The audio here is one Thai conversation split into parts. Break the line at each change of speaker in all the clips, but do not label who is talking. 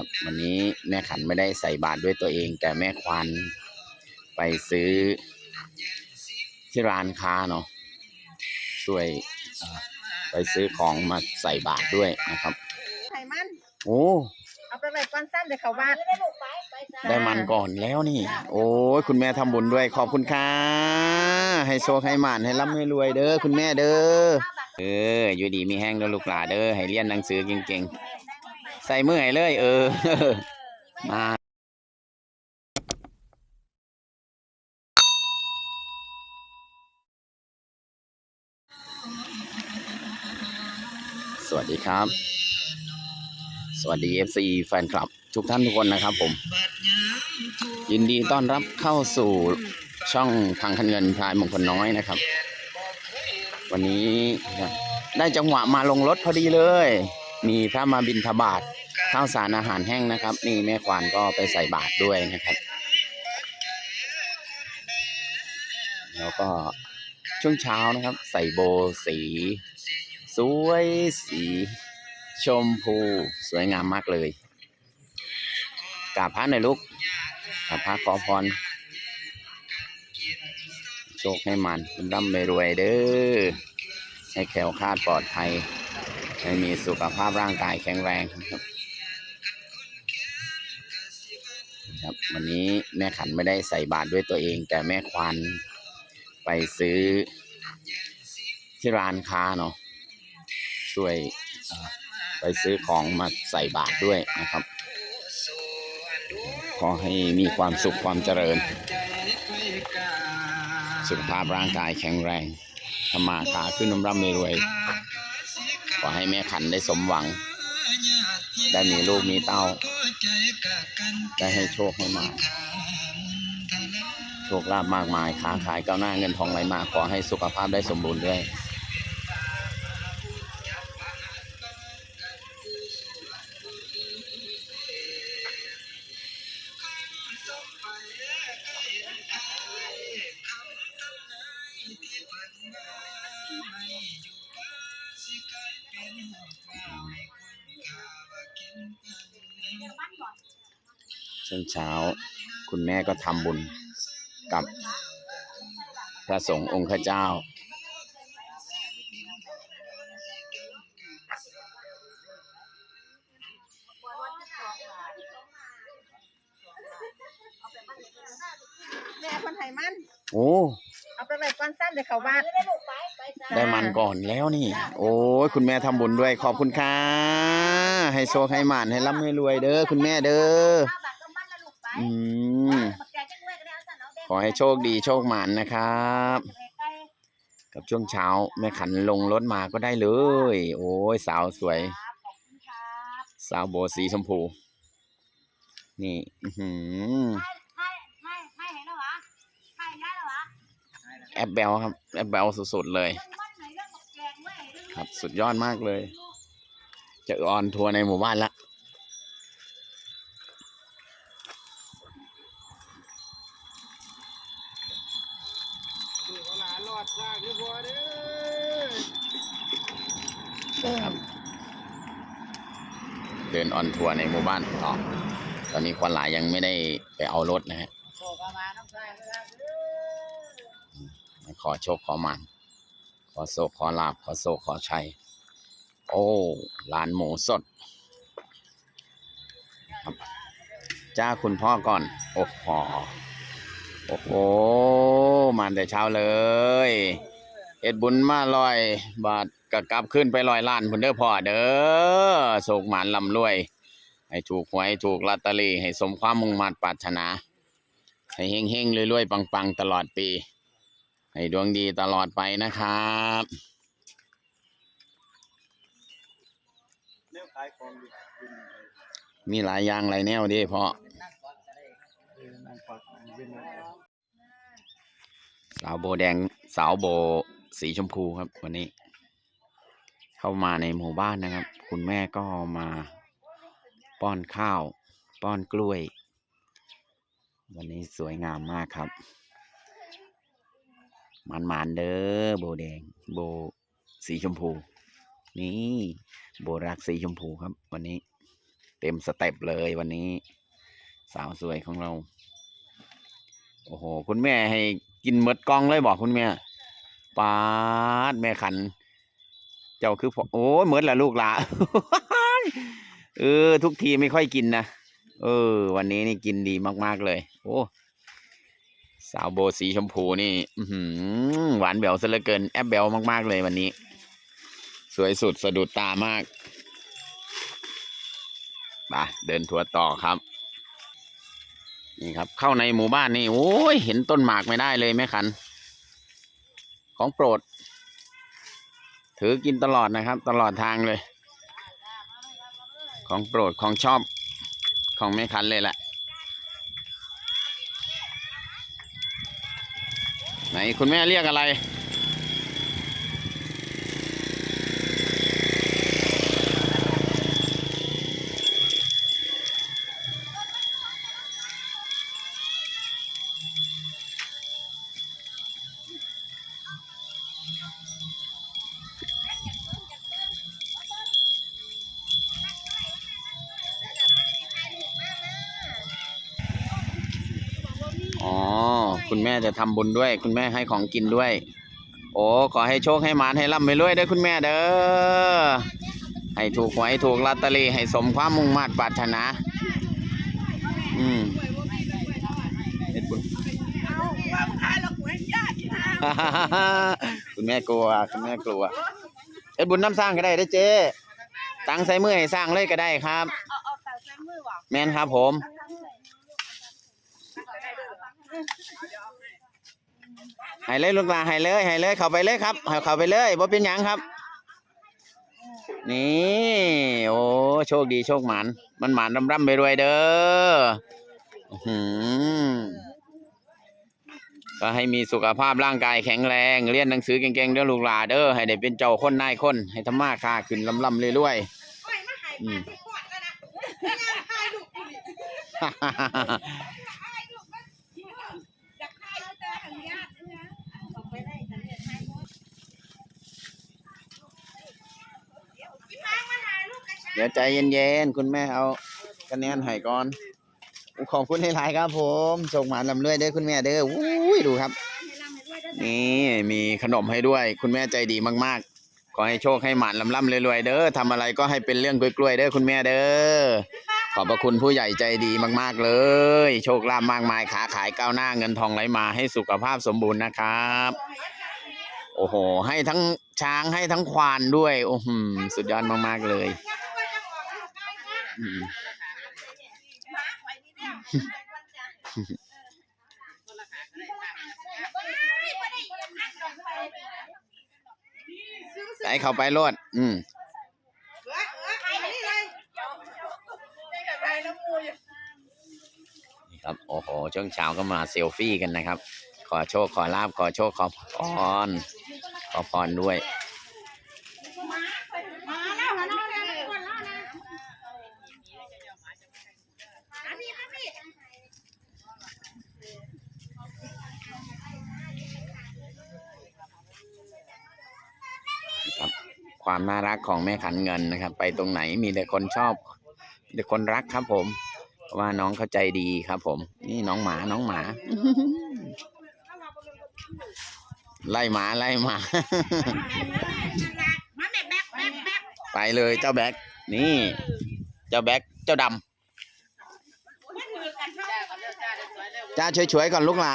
ครับ วันนี้แม่ขันไม่ได้ใส่บาตรด้วยตัวเอง แต่แม่ควานไปซื้อที่ร้านค้าเนาะช่วยเอ่อไปซื้อของมาใส่บาตรด้วยนะครับ
ไข่มัน
โอ้
เอาไปไว้ก้อนสั้นเดี๋ยวเขาบ้าน
ได้มันก่อนแล้วนี่ โอ้ยคุณแม่ทำบุญด้วยขอบคุณค่ะให้โชคให้หมานให้ร่ำให้รวยเด้อคุณแม่เด้อเอออยู่ดีมีแห้งเด้อลูกหลานเด้อให้เรียนหนังสือเก่งๆใส่มือให้เลย เออ มาสวัสดีครับ สวัสดี FC แฟนคลับ ทุกท่านทุกคนนะครับผม ยินดีต้อนรับเข้าสู่ช่องทางคันเงินพลายมงคลน้อยนะครับ วันนี้ได้จังหวะมาลงรถพอดีเลย มีพระมาบินทบาท ข้าวสารอาหารแห้งนะครับ นี่แม่ควานก็ไปใส่บาตรด้วยนะครับ แล้วก็ช่วงเช้านะครับ ใส่โบสี สวยสี ชมพู สวยงามมากเลยกราบพระหน่อยลูกกราบพระขอพรโชคให้มันร่ำไปรวยเด้อให้แขวคาดปลอดภัยให้มีสุขภาพร่างกายแข็งแรงครับ ครับ วันนี้แม่ขันไม่ได้ใส่บาตรด้วยตัวเอง แต่แม่ควานไปซื้อที่ร้านค้าเนาะช่วยไปซื้อของมาใส่บาตรด้วยนะครับ ขอให้มีความสุขความเจริญ สุขภาพร่างกายแข็งแรงทำมาค้าขึ้นน้ำร่ำรวย ขอให้แม่ขันได้สมหวัง ได้มีลูกมีเต้า ได้ให้โชคให้มาโชคลาภมากมายค้าขายก้าวหน้าเงินทองไหลมาขอให้สุขภาพได้สมบูรณ์ด้วย ช่วงเช้า คุณแม่ก็ทำบุญกับพระสงฆ์องค์ข้าเจ้า
แม่คนไข่มัน
โอ้
เอาไปไว้ก้อนสั้นเดี๋ยวเขาบ้าน
ได้มันก่อนแล้วนี่ โอ้ยคุณแม่ทำบุญด้วยขอบคุณค่ะให้โชคให้หมานให้ร่ำให้รวยเด้อคุณแม่เด้อ อืมขอให้โชคดีโชคหมานนะครับ กับช่วงเช้าแม่ขันลงรถมาก็ได้เลย โอ้ยสาวสวย สาวโบสีชมพู นี่ อื้อหือแอปเบลครับ แอปเบลสุดๆเลย ครับสุดยอดมากเลย จะออนทัวร์ในหมู่บ้านละ ครับเดินออนทัวร์ในหมู่บ้านต่อตอนนี้ควันหลายยังไม่ได้ไปเอารถนะฮะขอโชคขอมัน ขอโศกขอลาบขอโศกขอชัย โอ้ร้านหมูสดครับจ้าคุณพ่อก่อน โอ้โห โอ้โหมาแต่เช้าเลยเอ็ดบุญมาลอย บาทกะกลับขึ้นไปลอยล้านพุ่นเด้อพ่อเด้อโศกหมานลำรวย ให้ถูกหวยถูกลอตเตอรี่ให้สมความมุ่งมั่นปรารถนา ให้เฮงเฮงๆรวยๆ ปังๆ ตลอดปี ให้ดวงดีตลอดไปนะครับมีหลายอย่างหลายแนวดิพ่อ สาวโบแดงสาวโบสีชมพูครับ วันนี้ เข้ามาในหมู่บ้านนะครับ คุณแม่ก็มาป้อนข้าว ป้อนกล้วย วันนี้สวยงามมากครับมันมานๆเด้อโบแดง โบสีชมพู นี่โบรักสีชมพูครับ วันนี้ เต็มสเต็ปเลยวันนี้ สาวสวยของเรา โอ้โห คุณแม่ให้กินหมดกองเลยบอกคุณแม่ปาดแม่ขัน เจ้าคือพอโอ้ยหมดละลูกละเออ ทุกทีไม่ค่อยกินนะเออ วันนี้นี่กินดีมาก ๆ เลย โอ้สาวโบสีชมพูนี่อื้อหือหวานแบวซะเหลือเกินแอบแบวมากๆเลยวันนี้ สวยสุดสะดุดตามากไปเดินทัวร์ต่อครับ นี่ครับ เข้าในหมู่บ้านนี่โอ้ยเห็นต้นหมากไม่ได้เลยแม่ขัน ของโปรด ถือกินตลอดนะครับ ตลอดทางเลย ของโปรดของชอบของแม่ขันเลยแหละไหนคุณแม่เรียกอะไร คุณแม่จะทำบุญด้วย คุณแม่ให้ของกินด้วย โอ้ขอให้โชคให้หมานให้ร่ำให้รวยเด้อคุณแม่เด้อให้ถูกหวยถูกลอตเตอรี่ให้สมความมุ่งมั่นปรารถนาอืมเฮ็ดบุญคุณแม่กลัวคุณแม่กลัวเอ็ดบุญน้ำสร้างก็ได้เด้อเจ๊ตังใส่มือให้สร้างเลยก็ได้ครับ
เอาเอาแต่ใช้มือว่ะ
แม่นครับผม ให้เลยลูกหลานให้เลยให้เลยเข้าไปเลยครับให้เข้าไปเลยบ่เป็นหยังครับ นี่ โอ้โชคดีโชคหมานมันหมานร่ำร่ำไปรวยๆเด้ออื้อหือก็ให้มีสุขภาพร่างกายแข็งแรงเรียนหนังสือเก่งๆเด้อลูกหลานเด้อให้ได้เป็นเจ้าคนนายคน ให้ทำมาค้าขึ้นลำๆเรื่อยๆอืม เดี๋ยวใจเย็นๆ คุณแม่เอาคะแนนให้ก่อนขอบคุณหลายๆครับผมส่งหมาลำเลื่อยเด้อคุณแม่เด้ออุ้ยดูครับ นี่มีขนมให้ด้วย คุณแม่ใจดีมากๆ ขอให้โชคให้หมานลำล่ำรวยๆเด้อทำอะไรก็ให้เป็นเรื่องกล้วยๆเด้อคุณแม่เด้อขอบพระคุณผู้ใหญ่ใจดีมากๆเลย โชคลาภมากมายขาขายก้าวหน้าเงินทองไหลมาให้สุขภาพสมบูรณ์นะครับ โอ้โห ให้ทั้งช้างให้ทั้งควานด้วย โอ้โหสุดยอดมากๆเลย ใส่เข้าไปโลดอืมครับ โอ้โห ช่วงเช้าก็มาเซลฟี่กันนะครับ ขอโชค ขอลาบ ขอโชค ขอพร ขอพรด้วย ครับ ความน่ารักของแม่ขันเงินนะครับ ไปตรงไหนมีแต่คนชอบมีแต่คนรักครับ ผมเพราะว่าน้องเข้าใจดีครับ ผม นี่น้องหมาน้องหมา ไล่หมาไล่หมา ไปเลยเจ้าแบ็กนี่ เจ้าแบ็กเจ้าดำจ้าช่วยๆก่อนลูกละ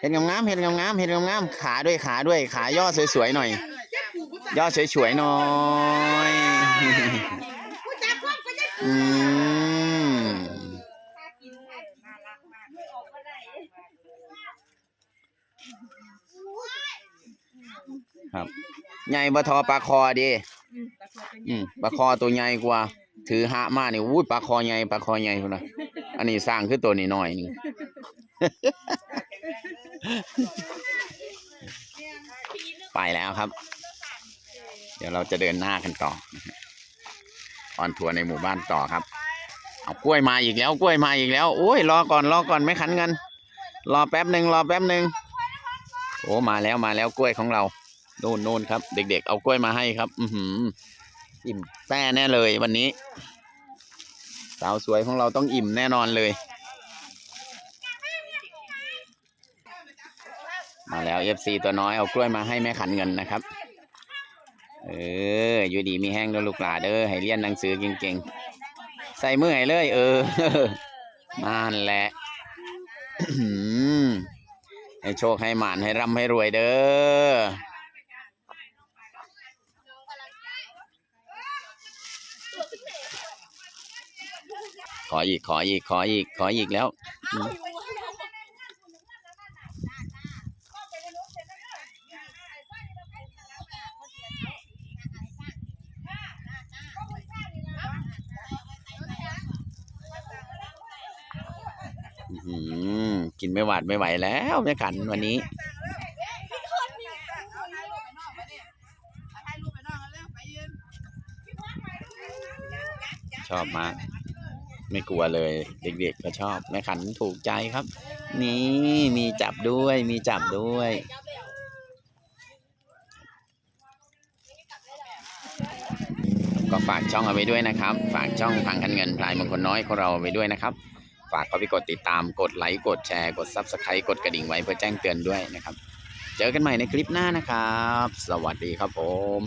เห็นงามๆเห็นงามๆเห็นงามๆขาด้วยขาด้วย ขาย่อสวยๆหน่อย ย่อสวยๆหน่อยอืมครับ ใหญ่บะทอปลาคอดีอืมปลาคอตัวใหญ่กว่า ถือหะมานี่อุ้ยปลาคอใหญ่ปลาคอใหญ่พุ่นนะอันนี้สร้างคือตัวนี้น้อยนี่ไปแล้วครับ เดี๋ยวเราจะเดินหน้ากันต่อออนทัวร์ในหมู่บ้านต่อครับ เอากล้วยมาอีกแล้วกล้วยมาอีกแล้วโอ้ยรอก่อนรอก่อนไม่ขันเงิน รอแป๊บหนึ่งรอแป๊บหนึ่งโอ้มาแล้วมาแล้วกล้วยของเราโน่นโน่นครับ เด็ก ๆ เอากล้วยมาให้ครับ อือหือ อิ่มแซ่แน่เลยวันนี้ สาวสวยของเราต้องอิ่มแน่นอนเลย มาแล้ว FC ตัวน้อยเอากล้วยมาให้แม่ขันเงินนะครับ เออ อยู่ดีมีแห้งเด้อลูกหลาเด้อให้เรียนหนังสือเก่งๆ ใส่มือให้เลย เออนั่นแหละให้โชคให้หมานให้ร่ำให้รวยเด้อขออีกขออีกขออีกขออีกแล้ว อื้อหือ กินไม่หวาดไม่ไหวแล้วแม่ขันวันนี้ชอบมากไม่กลัวเลย เด็กๆก็ชอบ แม่ขันถูกใจครับ นี่มีจับด้วยมีจับด้วย ก็ฝากช่องเอาไว้ด้วยนะครับ ฝากช่องพังคันเงินพลายมงคลน้อยของเราเอาไว้ด้วยนะครับ ฝากเข้าไปกดติดตามกดไลค์กดแชร์กด Subscribe กดกระดิ่งไว้เพื่อแจ้งเตือนด้วยนะครับ เจอกันใหม่ในคลิปหน้านะครับ สวัสดีครับผม